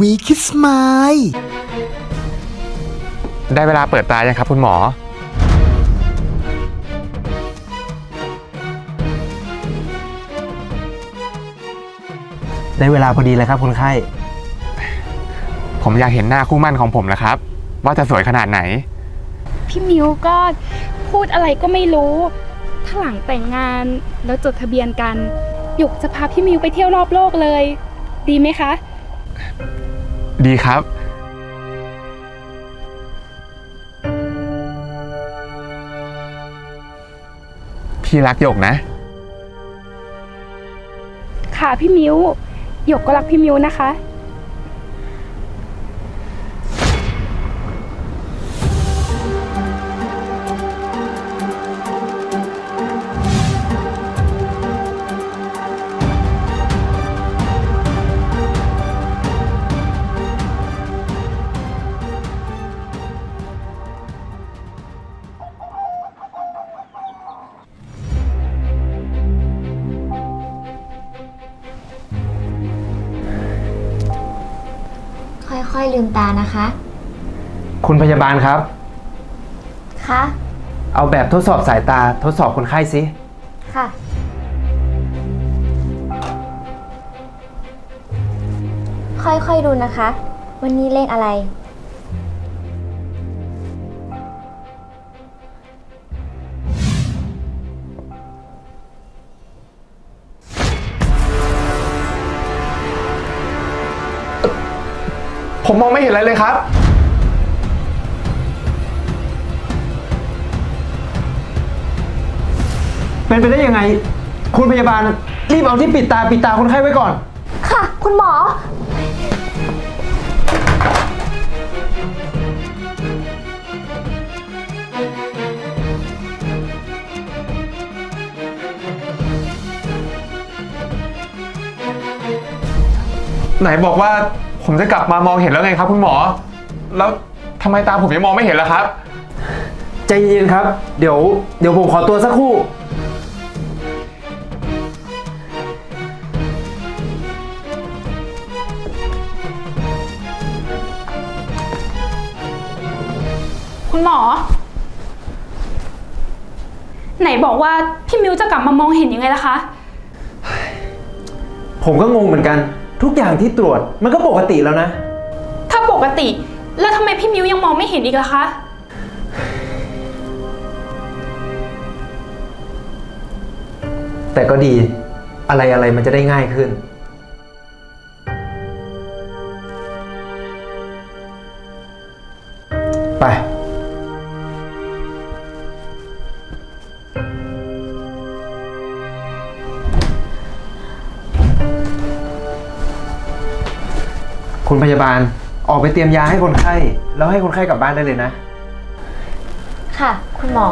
วีคิสมายได้เวลาเปิดตายังครับคุณหมอ ได้เวลาพอดีเลยครับคนไข้ ผมอยากเห็นหน้าคู่หมั่นของผมแล้วครับ ว่าจะสวยขนาดไหน พี่มิวก็พูดอะไรก็ไม่รู้ ถ้าหลังแต่งงานแล้วจดทะเบียนกัน หยกจะพาพี่มิวไปเที่ยวรอบโลกเลย ดีไหมคะ ดีครับ พี่รักหยกนะ ค่ะพี่มิวหยกก็รักพี่มิวนะคะ พยาบาลครับ คะเอาแบบทดสอบสายตาทดสอบคนไข้สิ ค่ะ ค่อยๆดูนะคะ วันนี้เลขอะไร ผมมองไม่เห็นอะไรเลยครับ เป็นไปได้ยังไง คุณพยาบาลรีบเอาที่ปิดตาปิดตาคนไข้ไว้ก่อน ค่ะ คุณหมอ ไหนบอกว่าผมจะกลับมามองเห็นแล้วไงครับ คุณหมอ แล้วทำไมตาผมยังมองไม่เห็นล่ะครับ ใจเย็นๆครับ เดี๋ยว เดี๋ยวผมขอตัวสักครู่ หมอ ไหนบอกว่าพี่มิวจะกลับมามองเห็นยังไงล่ะคะ ผมก็งงเหมือนกัน ทุกอย่างที่ตรวจมันก็ปกติแล้วนะ ถ้าปกติ แล้วทำไมพี่มิวยังมองไม่เห็นอีกล่ะคะ แต่ก็ดีอะไรอะไรมันจะได้ง่ายขึ้น ไป คุณพยาบาลออกไปเตรียมยาให้คนไข้ แล้วให้คนไข้กลับบ้านได้เลยนะ ค่ะ คุณหมอ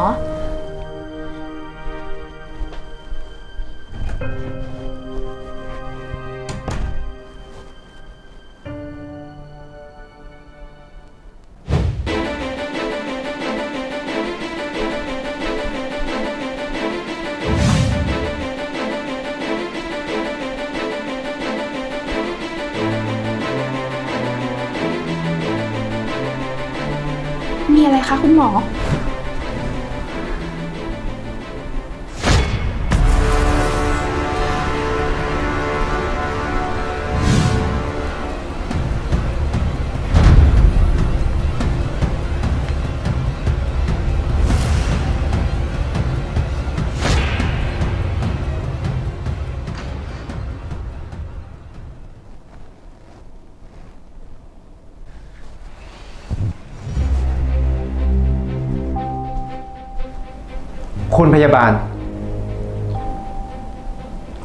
คุณพยาบาล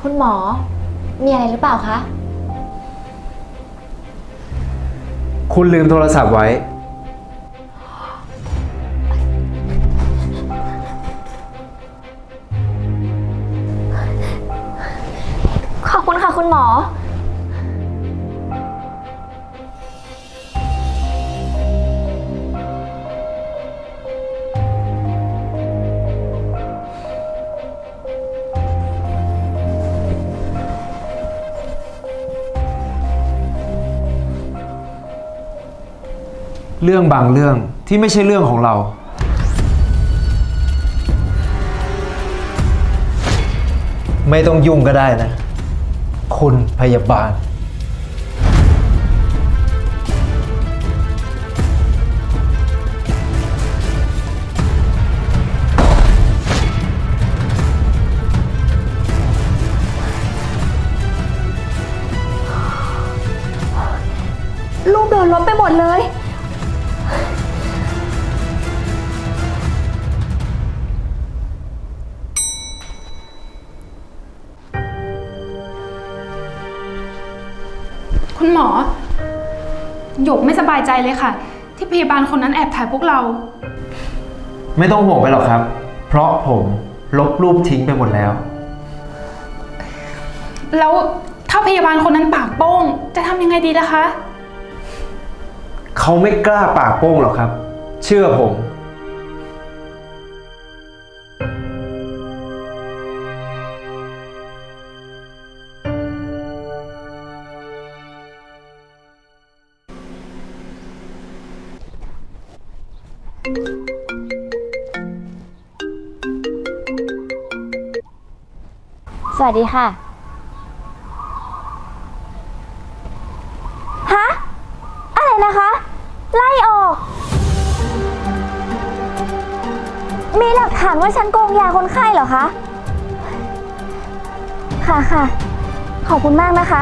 คุณหมอ มีอะไรหรือเปล่าคะ คุณลืมโทรศัพท์ไว้ เรื่องบางเรื่องที่ไม่ใช่เรื่องของเรา ไม่ต้องยุ่งก็ได้นะ คุณพยาบาลรูปโดนลบไปหมดเลย หยกไม่สบายใจเลยค่ะ ที่พยาบาลคนนั้นแอบถ่ายพวกเรา ไม่ต้องห่วงไปหรอกครับ เพราะผมลบรูปทิ้งไปหมดแล้ว แล้วถ้าพยาบาลคนนั้นปากโป้ง จะทำยังไงดีล่ะคะ เขาไม่กล้าปากโป้งหรอกครับ เชื่อผม สวัสดีค่ะ ฮะ อะไรนะคะ ไล่ออก มีหลักฐานว่าฉันโกงยาคนไข้เหรอคะ ค่ะค่ะ ขอบคุณมากนะคะ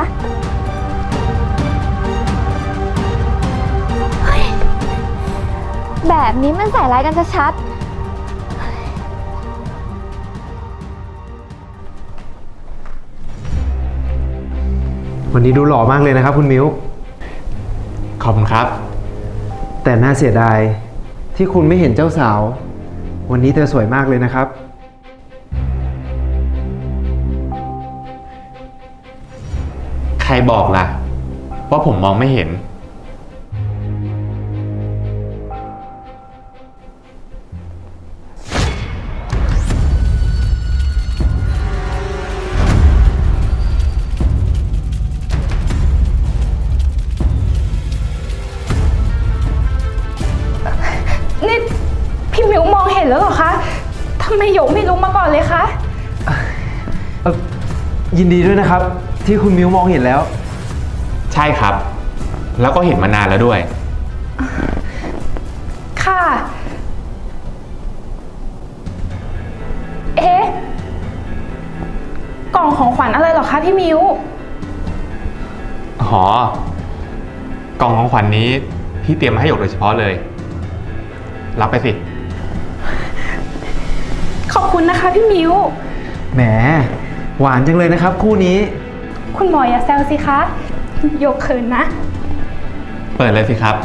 เฮ้ยแบบนี้มันใส่ร้ายกันชัดๆ วันนี้ดูหล่อมากเลยนะครับ คุณมิวขอบคุณครับ แต่น่าเสียดายที่คุณไม่เห็นเจ้าสาว วันนี้เธอสวยมากเลยนะครับ ใครบอกล่ะ ว่าผมมองไม่เห็น ยินดีด้วยนะครับ ที่คุณมิวมองเห็นแล้ว ใช่ครับ แล้วก็เห็นมานานแล้วด้วย ค่ะ เอ๊ะ กล่องของขวัญอะไรเหรอคะพี่มิวอ๋อกล่องของขวัญนนี้พี่เตรียมมาให้หยกโดยเฉพาะเลย รับไปสิ ขอบคุณนะคะพี่มิว แหม หวานจังเลยนะครับ คู่นี้ คุณหมออย่าแซวสิคะหยกเขินนะ เปิดเลยสิครับ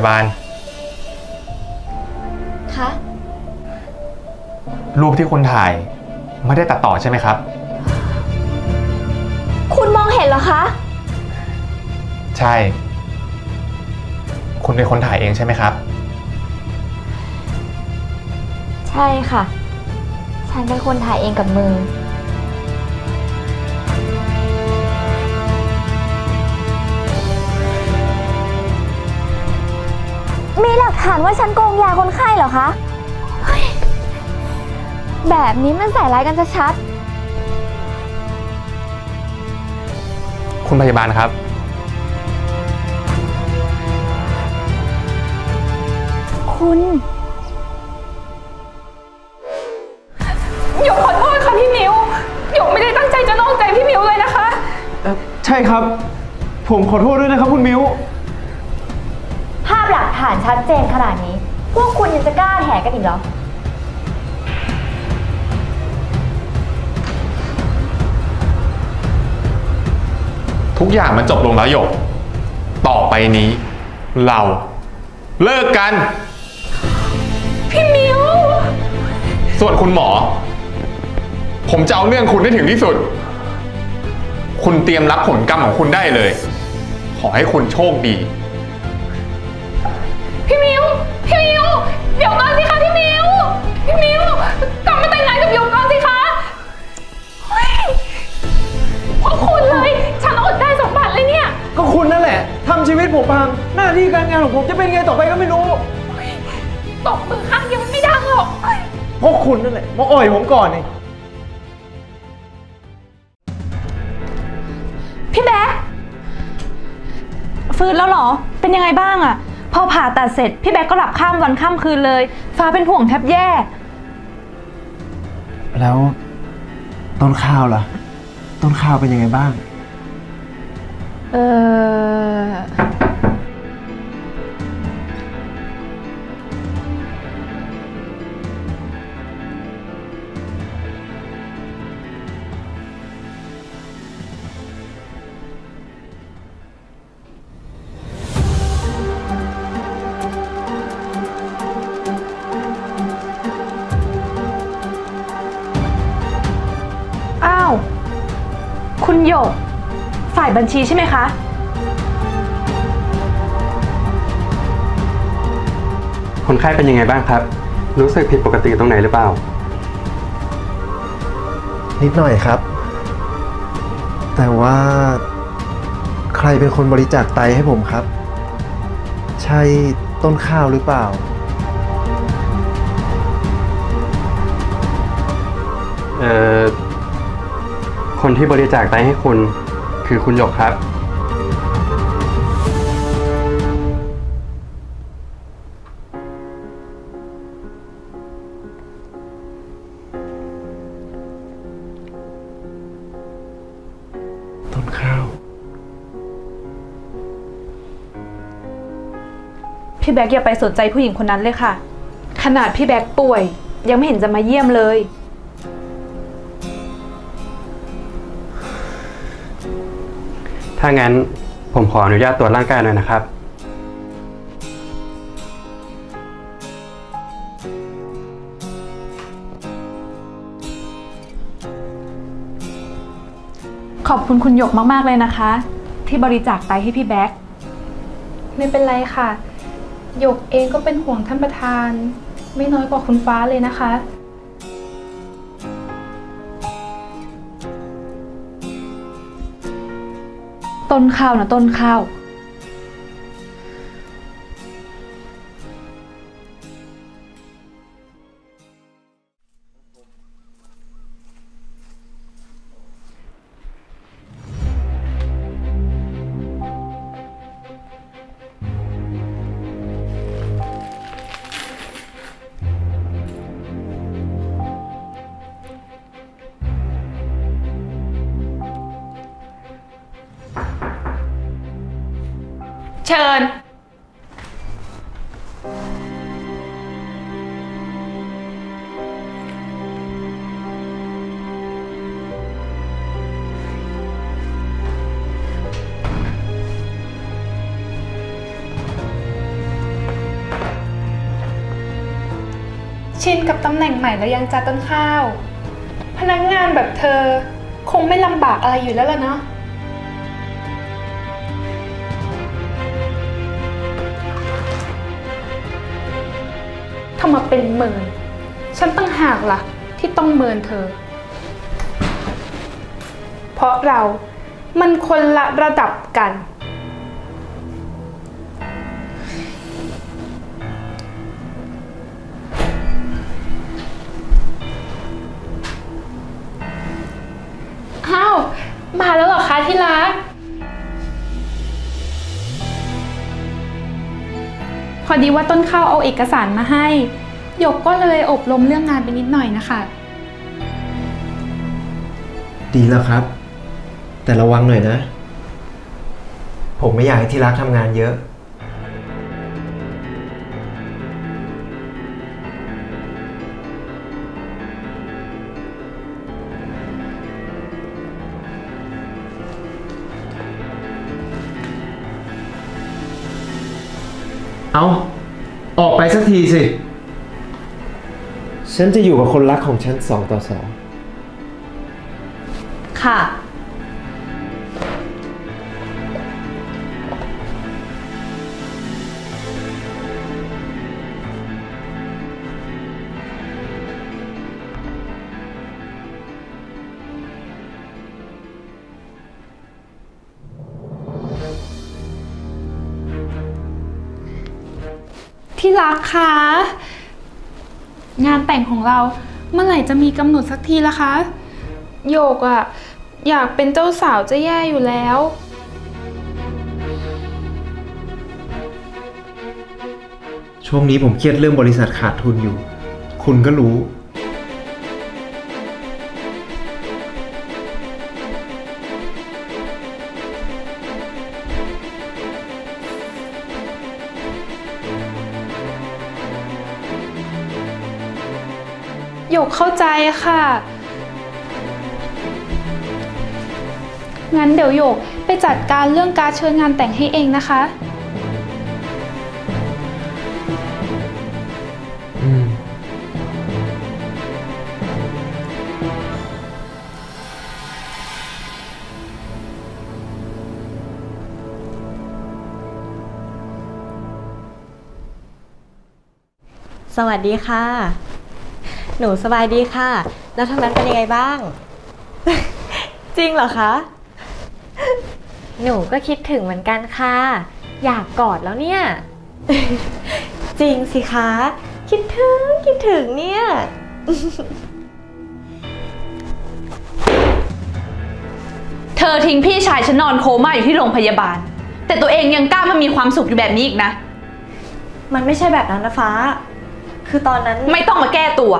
ยาบาล คะรูปที่คุณถ่ายไม่ได้ตัดต่อใช่ไหมครับ คุณมองเห็นเหรอคะ ใช่ คุณเป็นคนถ่ายเองใช่ไหมครับ ใช่ค่ะ ฉันเป็นคนถ่ายเองกับมือ มีหลักฐานว่าฉันโกงยาคนไข้เหรอคะเฮ้ยแบบนี้มันใส่ร้ายกันชัดคุณพยาบาลครับ ๆ คุณ หยกขอโทษค่ะพี่มิวหยกไม่ได้ตั้งใจจะนอกใจพี่มิวเลยนะคะเอ่อใช่ครับ ผมขอโทษด้วยนะครับคุณมิวภาพหลัก ฐานชัดเจนขนาดนี้ พวกคุณยังจะกล้าแหกันอีกเหรอ ทุกอย่างมันจบลงแล้วหยก ต่อไปนี้ เราเลิกกัน พี่มิว ส่วนคุณหมอ ผมจะเอาเรื่องคุณให้ถึงที่สุด คุณเตรียมรับผลกรรมของคุณได้เลย ขอให้คุณโชคดี พี่มิว เดี๋ยวก่อนสิคะพี่มิว พี่มิว กลับมาแต่งงานกับหยกก่อนสิคะเฮ้ยเพราะคุณเลย ฉันอดได้สมบัติเลยเนี่ย ก็คุณนั่นแหละทำชีวิตผมพังหน้าที่การงานของผมจะเป็นไงต่อไปก็ไม่รู้ ตบมือข้างเดียวมันไม่ดังหรอกเฮ้ยเพราะคุณนั่นแหละมาอ่อยผมก่อนเองพี่แบ๊กฟื้นแล้วเหรอ เป็นยังไงบ้างอะ พอผ่าตัดเสร็จพี่แบ๊กก็หลับข้ามวันข้ามคืนเลย ฟ้าเป็นห่วงแทบแย่ แล้วต้นข้าวล่ะ ต้นข้าวเป็นยังไงบ้าง เอออ้ คุณหยก ฝ่ายบัญชีใช่ไหมคะ คนไข้เป็นยังไงบ้างครับ รู้สึกผิดปกติตรงไหนหรือเปล่า นิดหน่อยครับ แต่ว่าใครเป็นคนบริจาคไตให้ผมครับ ใช่ต้นข้าวหรือเปล่า เอ่อ คนที่บริจาคไตให้คุณ คือคุณหยกครับ ต้นข้าว พี่แบ๊กอย่าไปสนใจผู้หญิงคนนั้นเลยค่ะ ขนาดพี่แบ๊กป่วย ยังไม่เห็นจะมาเยี่ยมเลย ถ้างั้นผมขออนุญาตตรวจร่างกายหน่อยนะครับ ขอบคุณคุณหยกมาก ๆ เลยนะคะ ที่บริจาคไตให้พี่แบ๊ก ไม่เป็นไรค่ะ หยกเองก็เป็นห่วงท่านประธาน ไม่น้อยกว่าคุณฟ้าเลยนะคะ ต้นข้าวนะต้นข้าว ชินกับตำแหน่งใหม่แล้วยังจ้าต้นข้าว พนักงานแบบเธอคงไม่ลำบากอะไรอยู่แล้วล่ะเนาะถ้ามาเป็นเมิน ฉันตั้งหากล่ะ ที่ต้องเมินเธอ เพราะเรามันคนละระดับกัน ดีว่าต้นข้าวเอาเอกสารมาให้ หยกก็เลยอบรมเรื่องงานไปนิดหน่อยนะคะ ดีแล้วครับ แต่ระวังหน่อยนะ ผมไม่อยากให้ที่รักทำงานเยอะ เอา้า ออกไปสักทีสิ ฉันจะอยู่กับคนรักของฉันสองต่อสอง ค่ะ รักคะงานแต่งของเราเมื่อไหร่จะมีกำหนดสักทีละคะ โยกอะอยากเป็นเจ้าสาวจะแย่อยู่แล้ว ช่วงนี้ผมเครียดเรื่องบริษัทขาดทุนอยู่ คุณก็รู้ ใจค่ะ งั้นเดี๋ยวโยกไปจัดการเรื่องการเชิญงานแต่งให้เองนะคะ อืม สวัสดีค่ะ หนูสบายดีค่ะ แล้วทางนั้นเป็นยังไงบ้าง จริงเหรอคะ หนูก็คิดถึงเหมือนกันค่ะ อยากกอดแล้วเนี่ย จริงสิคะ คิดถึงคิดถึงเนี่ย เธอทิ้งพี่ชายฉันนอนโคม่าอยู่ที่โรงพยาบาล แต่ตัวเองยังกล้ามามีความสุขอยู่แบบนี้อีกนะ มันไม่ใช่แบบนั้นนะฟ้า คือตอนนั้น ไม่ต้องมาแก้ตัว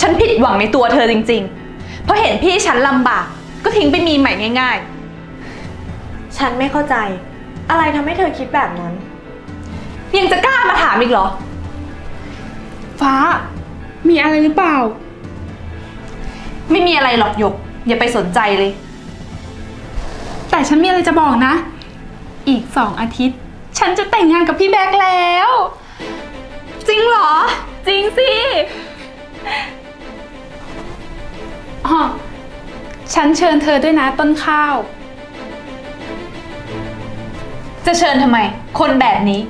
ฉันผิดหวังในตัวเธอจริงๆ เพราะเห็นพี่ฉันลำบาก ก็ทิ้งไปมีใหม่ง่าย ฉันไม่เข้าใจ อะไรทำให้เธอคิดแบบนั้น ๆ ยังจะกล้ามาถามอีกเหรอ ฟ้า มีอะไรหรือเปล่า ไม่มีอะไรหรอกหยก อย่าไปสนใจเลย แต่ฉันมีอะไรจะบอกนะ อีกสองอาทิตย์ ฉันจะแต่งงานกับพี่แบ็คแล้ว จริงเหรอ จริงสิ อ๋อฉันเชิญเธอด้วยนะต้นข้าว จะเชิญทำไม คนแบบนี้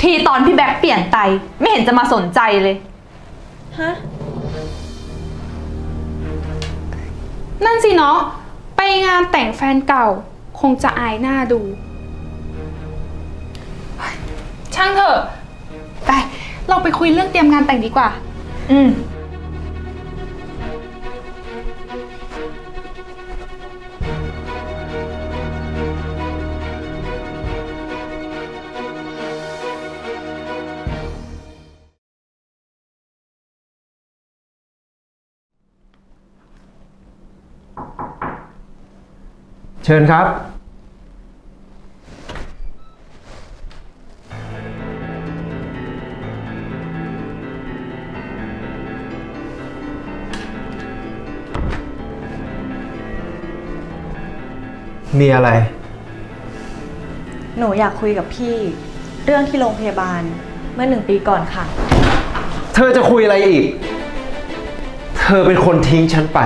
ทีตอนพี่แบ็คเปลี่ยนไต ไม่เห็นจะมาสนใจเลย ฮะ นั่นสิเนาะ ไปงานแต่งแฟนเก่า คงจะอายหน้าดู ช่างเถอะ ไป เราไปคุยเรื่องเตรียมงานแต่งดีกว่า อืม เชิญครับ มีอะไร หนูอยากคุยกับพี่ เรื่องที่โรงพยาบาลเมื่อหนึ่งปีก่อนค่ะ เธอจะคุยอะไรอีก เธอเป็นคนทิ้งฉันไป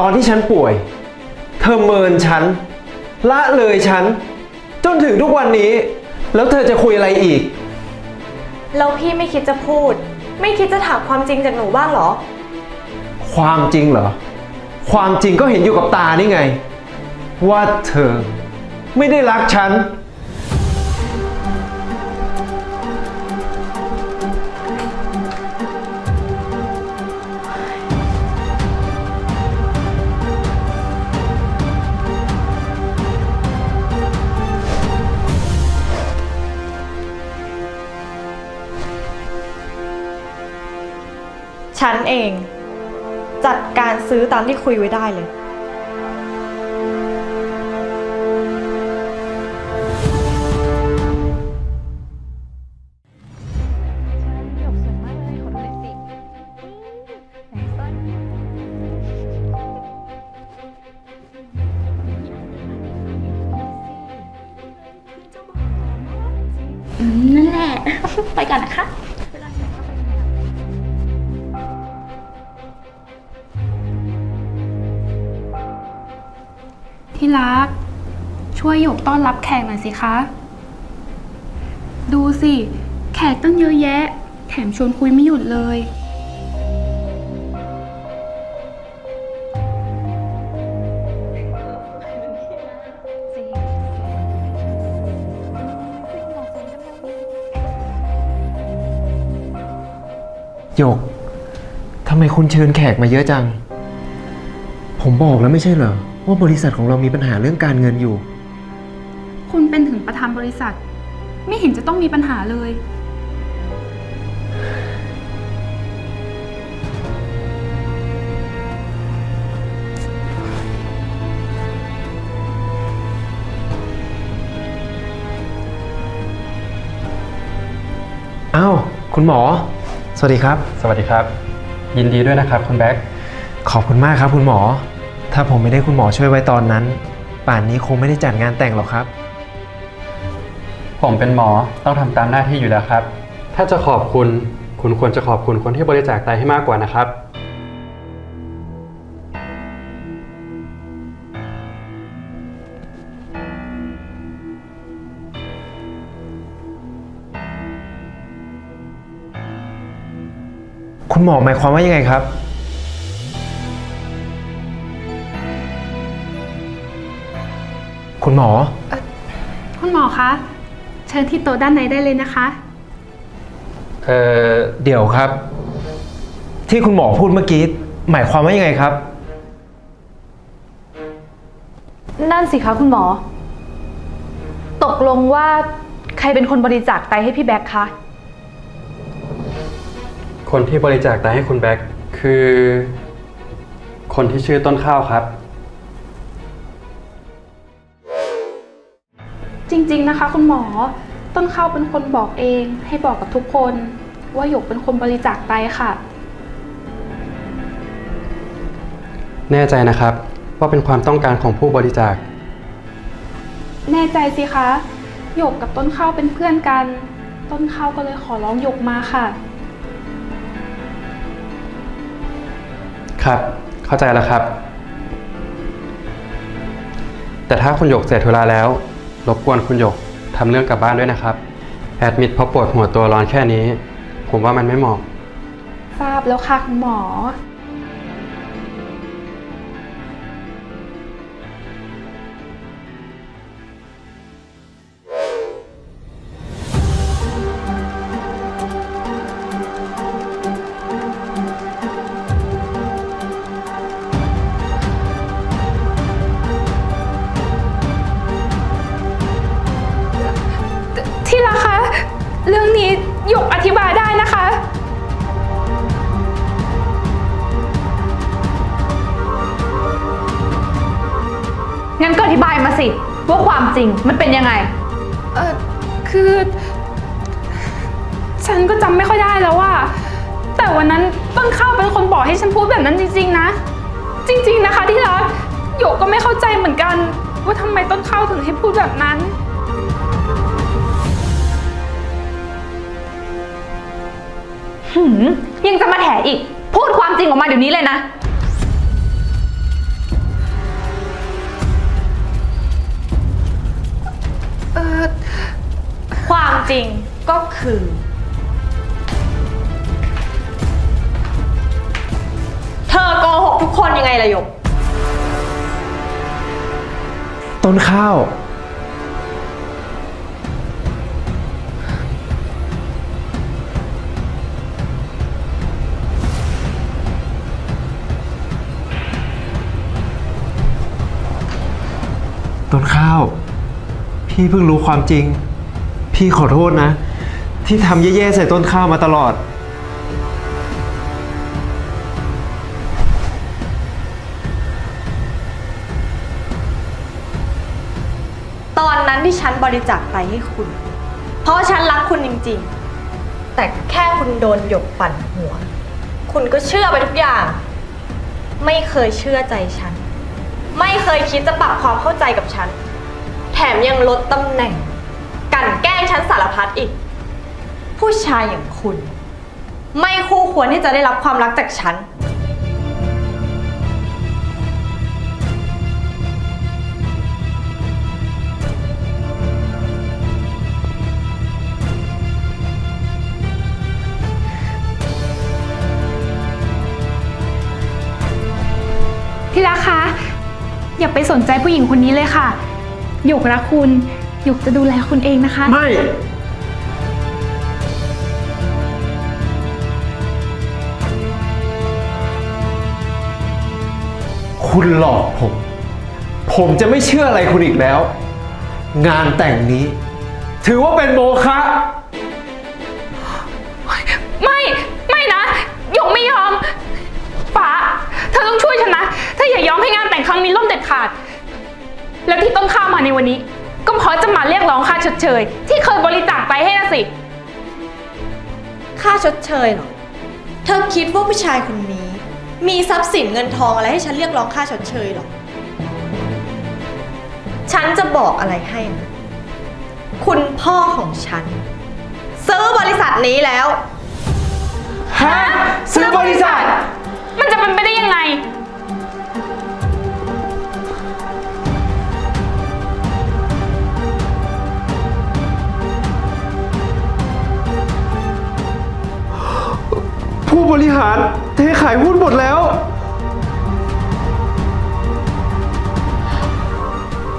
ตอนที่ฉันป่วย เธอเมินฉัน ละเลยฉัน จนถึงทุกวันนี้ แล้วเธอจะคุยอะไรอีก แล้วพี่ไม่คิดจะพูด ไม่คิดจะถามความจริงจากหนูบ้างเหรอ ความจริงเหรอ ความจริงก็เห็นอยู่กับตานี่ไง ว่าเธอไม่ได้รักฉัน ฉันเอง จัดการซื้อตามที่คุยไว้ได้เลย ที่รัก ช่วยหยกต้อนรับแขกหน่อยสิคะ ดูสิ แขกตั้งเยอะแยะ แถมชวนคุยไม่หยุดเลย หยก ทำไมคุณเชิญแขกมาเยอะจัง ผมบอกแล้วไม่ใช่เหรอ ว่าบริษัทของเรามีปัญหาเรื่องการเงินอยู่ คุณเป็นถึงประธานบริษัท ไม่เห็นจะต้องมีปัญหาเลย อ้าว คุณหมอ สวัสดีครับ สวัสดีครับ ยินดีด้วยนะครับคุณแบ็คขอบคุณมากครับคุณหมอ ถ้าผมไม่ได้คุณหมอช่วยไว้ตอนนั้น ป่านนี้คงไม่ได้จัดงานแต่งหรอกครับ ผมเป็นหมอต้องทำตามหน้าที่อยู่แล้วครับ ถ้าจะขอบคุณคุณควรจะขอบคุณคนที่บริจาคไตให้มากกว่านะครับ คุณหมอหมายความว่ายังไงครับ คุณหมอ คุณหมอคะ เชิญที่โต๊ะด้านในได้เลยนะคะ เอ่อ เดี๋ยวครับ ที่คุณหมอพูดเมื่อกี้ หมายความว่ายังไงครับ นั่นสิคะคุณหมอ ตกลงว่าใครเป็นคนบริจาคไตให้พี่แบ็คคะ คนที่บริจาคไตให้คุณแบ็คคือ คนที่ชื่อต้นข้าวครับ จริงๆนะคะ คุณหมอต้นข้าวเป็นคนบอกเองให้บอกกับทุกคน ว่าหยกเป็นคนบริจาคไตค่ะ แน่ใจนะครับ ว่าเป็นความต้องการของผู้บริจาค แน่ใจสิคะหยกกับต้นข้าวเป็นเพื่อนกัน ต้นข้าวก็เลยขอร้องหยกมาค่ะ ครับ เข้าใจแล้วครับ แต่ถ้าคุณหยกเสร็จธุระแล้ว รบกวนคุณหยกทำเรื่องกลับบ้านด้วยนะครับ แอดมิดเพราะปวดหัวตัวร้อนแค่นี้ ผมว่ามันไม่เหมาะ ทราบแล้วค่ะคุณหมอ ยกก็ไม่เข้าใจเหมือนกัน ว่าทำไมต้นข้าวถึงให้พูดแบบนั้น หืมยังจะมาแถอีก พูดความจริงออกมาเดี๋ยวนี้เลยนะ เออความจริงก็คือ เธอโกหกทุกคนยังไงล่ะหยก ต้นข้าว ต้นข้าว พี่เพิ่งรู้ความจริง พี่ขอโทษนะ ที่ทำแย่ๆใส่ต้นข้าวมาตลอด นั้นที่ฉันบริจาคไตให้คุณ เพราะฉันรักคุณจริงๆ แต่แค่คุณโดนหยกปั่นหัว คุณก็เชื่อไปทุกอย่าง ไม่เคยเชื่อใจฉัน ไม่เคยคิดจะปรับความเข้าใจกับฉัน แถมยังลดตำแหน่งกลันแกล้งฉันสารพัดอีก ผู้ชายอย่างคุณ ไม่คู่ควรที่จะได้รับความรักจากฉัน อย่าไปสนใจผู้หญิงคนนี้เลยค่ะ หยกรักคุณ หยกจะดูแลคุณเองนะคะ ไม่ คุณหลอกผม ผมจะไม่เชื่ออะไรคุณอีกแล้ว งานแต่งนี้ ถือว่าเป็นโมฆะไม่ ไม่นะ หยกไม่ยอม ป๋า เธอต้องช่วยฉันนะถ้าอย่ายอมให้งาน แต่งครั้งนี้ล่มเด็ดขาด แล้วที่ต้นข้าวมาในวันนี้ ก็เพราะจะมาเรียกร้องค่าชดเชย ที่เคยบริจาคไปให้นะสิ ค่าชดเชยเหรอ เธอคิดว่าผู้ชายคนนี้ มีทรัพย์สินเงินทองอะไรให้ฉันเรียกร้องค่าชดเชยเหรอ ฉันจะบอกอะไรให้นะคุณพ่อของฉัน ซื้อบริษัทนี้แล้ว ฮะ ริหารเทขายหุ้นหมดแล้ว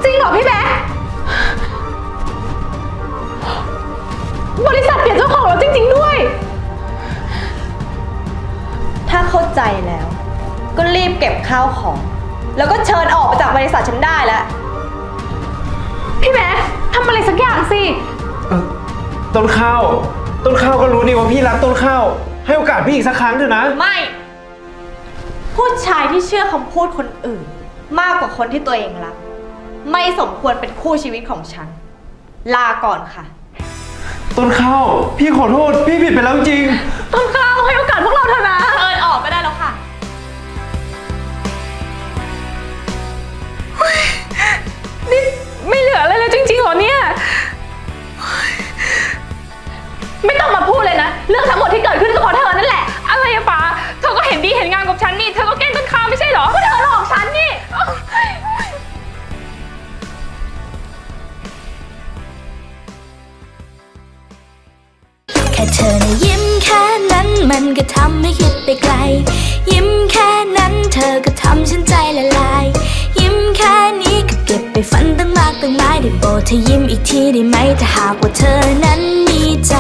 จริงเหรอพี่แบ๊กบริษัทเปลี่ยนเจ้าของแล้วจริง ๆ ด้วย ถ้าเข้าใจแล้ว ก็รีบเก็บข้าวของ แล้วก็เชิญออกไปจากบริษัทฉันได้แล้ว พี่แบ๊กทำอะไรสักอย่างสิเอ่อต้นข้าว ต้นข้าวก็รู้นี่ว่าพี่รักต้นข้าว ให้โอกาสพี่อีกสักครั้งเถอะนะ ไม่ ผู้ชายที่เชื่อคำพูดคนอื่น มากกว่าคนที่ตัวเองรัก ไม่สมควรเป็นคู่ชีวิตของฉัน ลาก่อนค่ะ ต้นข้าว พี่ขอโทษ พี่ผิดไปแล้วจริง ต้นข้าวให้โอกาสพวก ไม่ต้องมาพูดเลยนะ เรื่องทั้งหมดที่เกิดขึ้นก็เพราะเธอนั่นแหละ อะไรอะป๋าเธอก็เห็นดีเห็นงามกับฉันนี่ เธอก็แกล้งต้นข้าวไม่ใช่เหรอ ก็เธอหลอกฉันนี่ แค่เธอนะยิ้มแค่นั้นมันก็ทำให้คิดไปไกล ยิ้มแค่นั้นเธอก็ทำฉันใจละลาย ยิ้มแค่นี้ก็ เก็บไปฝันตั้งมากตั้งหลายได้โปรดเธอยิ้มอีกทีได้ไหมถ้าหากว่าเธอนั้นมีใจ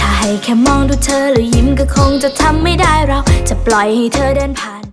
ถ้าให้แค่มองดูเธอแล้วยิ้มก็คงจะทำไม่ได้เราจะปล่อยให้เธอเดินผ่าน